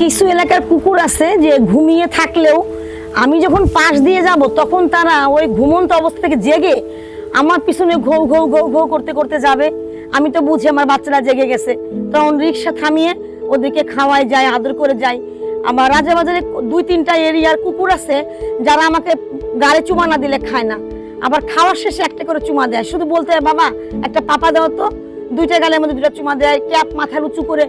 কিছু এলাকার কুকুর আছে যে ঘুমিয়ে থাকলেও আমি যখন পাশ দিয়ে যাব, তখন তারা ওই ঘুমন্ত অবস্থা থেকে জেগে আমার পিছনে ঘৌ ঘৌ ঘৌ ঘৌ করতে করতে যাবে। আমি তো বুঝি আমার বাচ্চারা জেগে গেছে। তখন রিক্সা থামিয়ে ওদেরকে খাওয়াই যায়, আদর করে যায়। আমার রাজাবাজারে দুই, তিনটা এরিয়ার কুকুর আছে যারা আমাকে গাড়ি চুমা না দিলে খায় না। আবার খাওয়ার শেষে একটা করে চুমা দেয়। শুধু বলতে বাবা, একটা পাপা দাও তো। দুইটা গালের মধ্যে দুটা চুমা দেয়। ক্যাপ মাথার উঁচু করে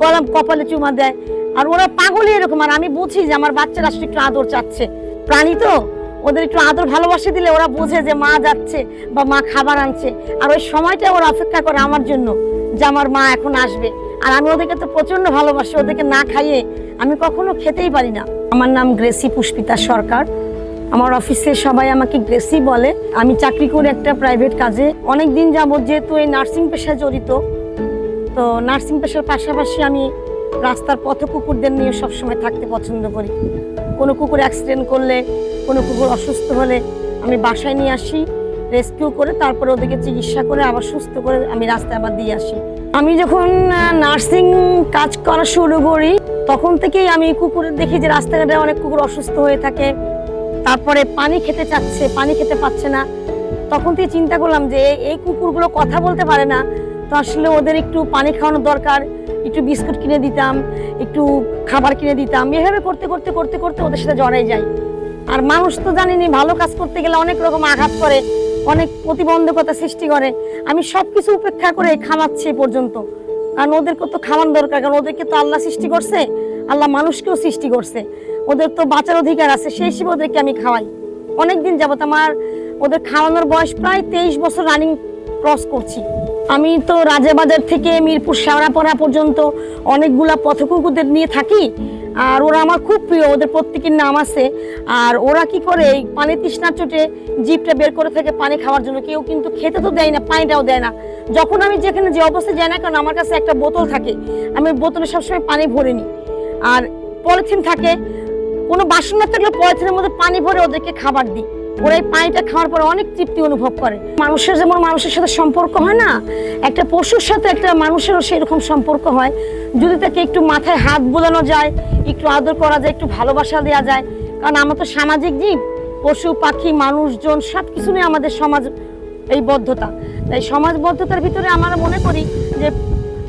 কলম কপালে চুমা দেয়। আর ওরা পাগলই এরকম, আর আমি বুঝি যে আমার বাচ্চারা আসলে একটু আদর চাচ্ছে। প্রাণী তো, ওদের একটু আদর ভালোবাসা দিলে ওরা বোঝে যে মা যাচ্ছে বা মা খাবার আনছে। আর ওই সময়টা ওরা অপেক্ষা করে আমার জন্য যে আমার মা এখন আসবে। আর আমি ওদেরকে তো প্রচণ্ড ভালোবাসি, ওদেরকে না খাইয়ে আমি কখনো খেতেই পারি না। আমার নাম গ্রেসি পুষ্পিতা সরকার। আমার অফিসে সবাই আমাকে গ্রেসি বলে। আমি চাকরি করে একটা প্রাইভেট কাজে অনেক দিন যাবত যেহেতু এই নার্সিং পেশায় জড়িত, তো নার্সিং পেশার পাশাপাশি আমি রাস্তার পথ কুকুরদের নিয়ে সবসময় থাকতে পছন্দ করি। কোনো কুকুর অ্যাক্সিডেন্ট করলে, কোনো কুকুর অসুস্থ হলে আমি বাসায় নিয়ে আসি রেস্কিউ করে তারপরে ওদেরকে চিকিৎসা করে আবার সুস্থ করে আমি রাস্তায় আবার দিয়ে আসি। আমি যখন নার্সিং কাজ করা শুরু করি, তখন থেকেই আমি কুকুরের দেখি যে রাস্তাঘাটে অনেক কুকুর অসুস্থ হয়ে থাকে। তারপরে পানি খেতে চাচ্ছে, পানি খেতে পাচ্ছে না। তখন থেকে চিন্তা করলাম যে এই কুকুরগুলো কথা বলতে পারে না। তো আসলে ওদের একটু পানি খাওয়ানো দরকার, একটু বিস্কুট কিনে দিতাম, একটু খাবার কিনে দিতাম। এভাবে করতে করতে করতে করতে ওদের সাথে জড়াই যাই আর মানুষ তো জানিনি, ভালো কাজ করতে গেলে অনেক রকম আঘাত করে, অনেক প্রতিবন্ধকতা সৃষ্টি করে। আমি সব কিছু উপেক্ষা করে খাওয়াচ্ছি এ পর্যন্ত। কারণ ওদেরকে তো খাওয়ানো দরকার, কারণ ওদেরকে তো আল্লাহ সৃষ্টি করছে, আল্লাহ মানুষকেও সৃষ্টি করছে। ওদের তো বাঁচার অধিকার আছে, সেই হিসেবে ওদেরকে আমি খাওয়াই। অনেক দিন যাবত আমার, ওদের খাওয়ানোর বয়স প্রায় তেইশ বছর রানিং ক্রস করছি। আমি তো রাজাবাজার থেকে মিরপুর শেওড়াপাড়া পর্যন্ত অনেকগুলা পথকুকুরদের নিয়ে থাকি, আর ওরা আমার খুব প্রিয়, ওদের প্রত্যেকের নাম আছে। আর ওরা কি করে, এই পানি তৃষ্ণার চোটে জিপটা বের করে থাকে পানি খাওয়ার জন্য। কেউ কিন্তু খেতে তো দেয় না, পানিটাও দেয় না। যখন আমি যেখানে যে অবস্থায় যাই না কারণ আমার কাছে একটা বোতল থাকে। আমি বোতলে সবসময় পানি ভরে নিই। আর পলিথিন থাকে। কোনো বাসন না থাকলে পলিথিনের মধ্যে পানি ভরে ওদেরকে খাবার দিই। ওরা এই পানিটা খাওয়ার পরে অনেক তৃপ্তি অনুভব করে। মানুষের যেমন মানুষের সাথে সম্পর্ক হয় না, একটা পশুর সাথে একটা মানুষেরও সেরকম সম্পর্ক হয়। যদি তাকে একটু মাথায় হাত বোলানো যায়, একটু আদর করা যায়, একটু ভালোবাসা দেওয়া যায়, কারণ আমরা তো সামাজিক জীব, পশু, পাখি, মানুষজন সব কিছু নিয়ে আমাদের সমাজ এই বদ্ধতা। তাই সমাজবদ্ধতার ভিতরে আমরা মনে করি যে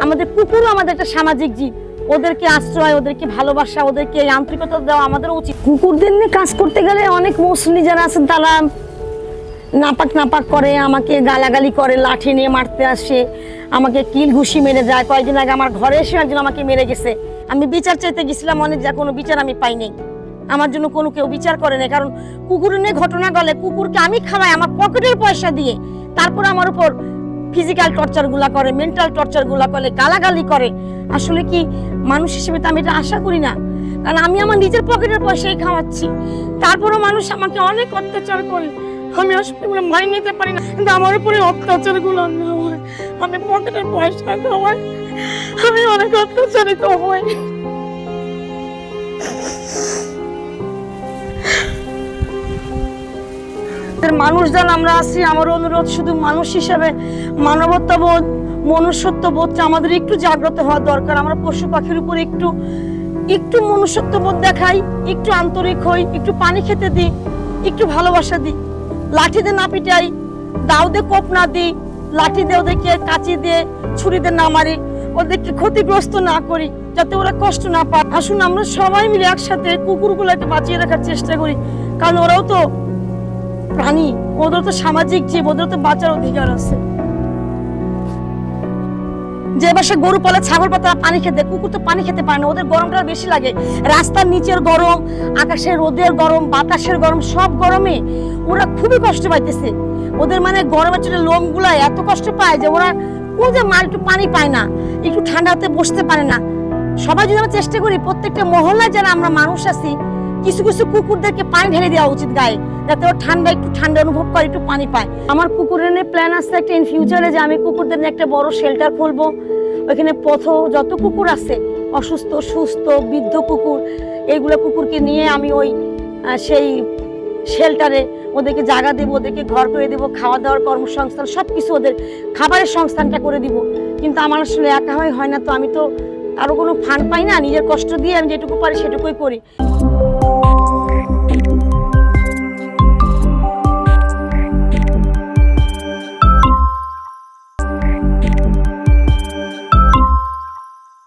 আমাদের কুকুরও আমাদের একটা সামাজিক জীব। ওদেরকে আশ্রয়, ওদেরকে ভালোবাসা, ওদেরকে আন্তরিকতা দেওয়া আমাদের উচিত। কুকুরদের নিয়ে কাজ করতে গেলে অনেক মুসলি যারা আছেন, তারা নাপাক নাপাক করে, আমাকে গালাগালি করে, লাঠি নিয়ে মারতে আসে, আমাকে কিল ঘুষি মেরে যায়। কয়েকদিন আগে আমার ঘরে এসে একজন আমাকে মেরে গেছে। আমি বিচার চাইতে গেছিলাম, অনেক যা কোনো বিচার আমি পাইনি আমার জন্য কোনো কেউ বিচার করে না কারণ কুকুর নিয়ে ঘটনা গলে, কুকুরকে আমি খাওয়াই, আমার পকেটের পয়সা দিয়ে। তারপর আমার উপর ফিজিক্যাল টর্চারগুলা করে মেন্টাল টর্চারগুলা করে, গালাগালি করে। আসলে কি মানুষ হিসেবে তো আমি এটা আশা করি না। কারণ আমি আমার নিজের পকেটের পয়সাই খাওয়াচ্ছি। তারপরও মানুষ আমাকে অনেক অত্যাচার করে। আমি আসলে মানিয়ে নিতে পারি না। কিন্তু আমার উপরে অত্যাচারগুলো আমি পকেটের পয়সা খাওয়াই আমি অনেক অত্যাচারিত হই মানুষ যারা আমরা আছি, আমার অনুরোধ শুধু মানুষ হিসেবে, মানবতাবোধ মনুষ্যত্ব বোধটা আমাদের একটু জাগ্রত হওয়া দরকার। আমরা পশু পাখির উপর একটু একটু মনুষ্যত্ব বোধ দেখাই, একটু আন্তরিক হই, একটু পানি খেতে দিই, একটু ভালোবাসা দিই। লাঠি দিয়ে না পিটাই, দাও দিয়ে কোপ না দিই, লাঠি দিয়ে ওদেরকে কাঁচি দিয়ে ছুরি দিয়ে না মারি, ওদেরকে ক্ষতিগ্রস্ত না করি, যাতে ওরা কষ্ট না পায়। আসুন আমরা সবাই মিলে একসাথে কুকুরগুলোকে বাঁচিয়ে রাখার চেষ্টা করি, কারণ ওরাও তো ওদের তো সামাজিক জীব ওদের তো বাঁচার অধিকার আছে। যে বাসে গরু পালে ছাগল পাতা পানি খেতে, কুকুর তো পানি খেতে পারে না, ওদের গরমটা বেশি লাগে। রাস্তার নিচের গরম, আকাশের রোদের গরম, বাতাসের গরম, সব গরমে ওরা খুবই কষ্ট পাইতেছে। ওদের মানে গরমের চোটে লোমগুলা এত কষ্ট পায় যে ওরা কোন যে মার একটু পানি পায় না, একটু ঠান্ডাতে বসতে পারে না। সবাই যদি আমরা চেষ্টা করি, প্রত্যেকটা মহল্লায় যারা আমরা মানুষ আছি, কিছু কিছু কুকুরদেরকে পানি ঢেলে দেওয়া উচিত গায়ে। যাতে ও ঠান্ডা একটু ঠান্ডা অনুভব করে, একটু পানি পায়। আমার কুকুরের নিয়ে প্ল্যান আছে একটা ইন ফিউচারে যে আমি কুকুরদের নিয়ে একটা বড় শেল্টার খুলবো। ওইখানে পথ, যত কুকুর আছে, অসুস্থ, সুস্থ, বৃদ্ধ কুকুর, এইগুলো কুকুরকে নিয়ে আমি ওই সেই শেল্টারে ওদেরকে জায়গা দেবো, ওদেরকে ঘর করে দেবো খাওয়া দাওয়ার কর্মসংস্থান সব কিছু ওদের খাবারের সংস্থানটা করে দিব। কিন্তু আমার আসলে একা হয় হয় না, তো আমি তো আরও কোনো ফান্ড পাই না, নিজের কষ্ট দিয়ে আমি যেটুকু পারি সেটুকুই করি।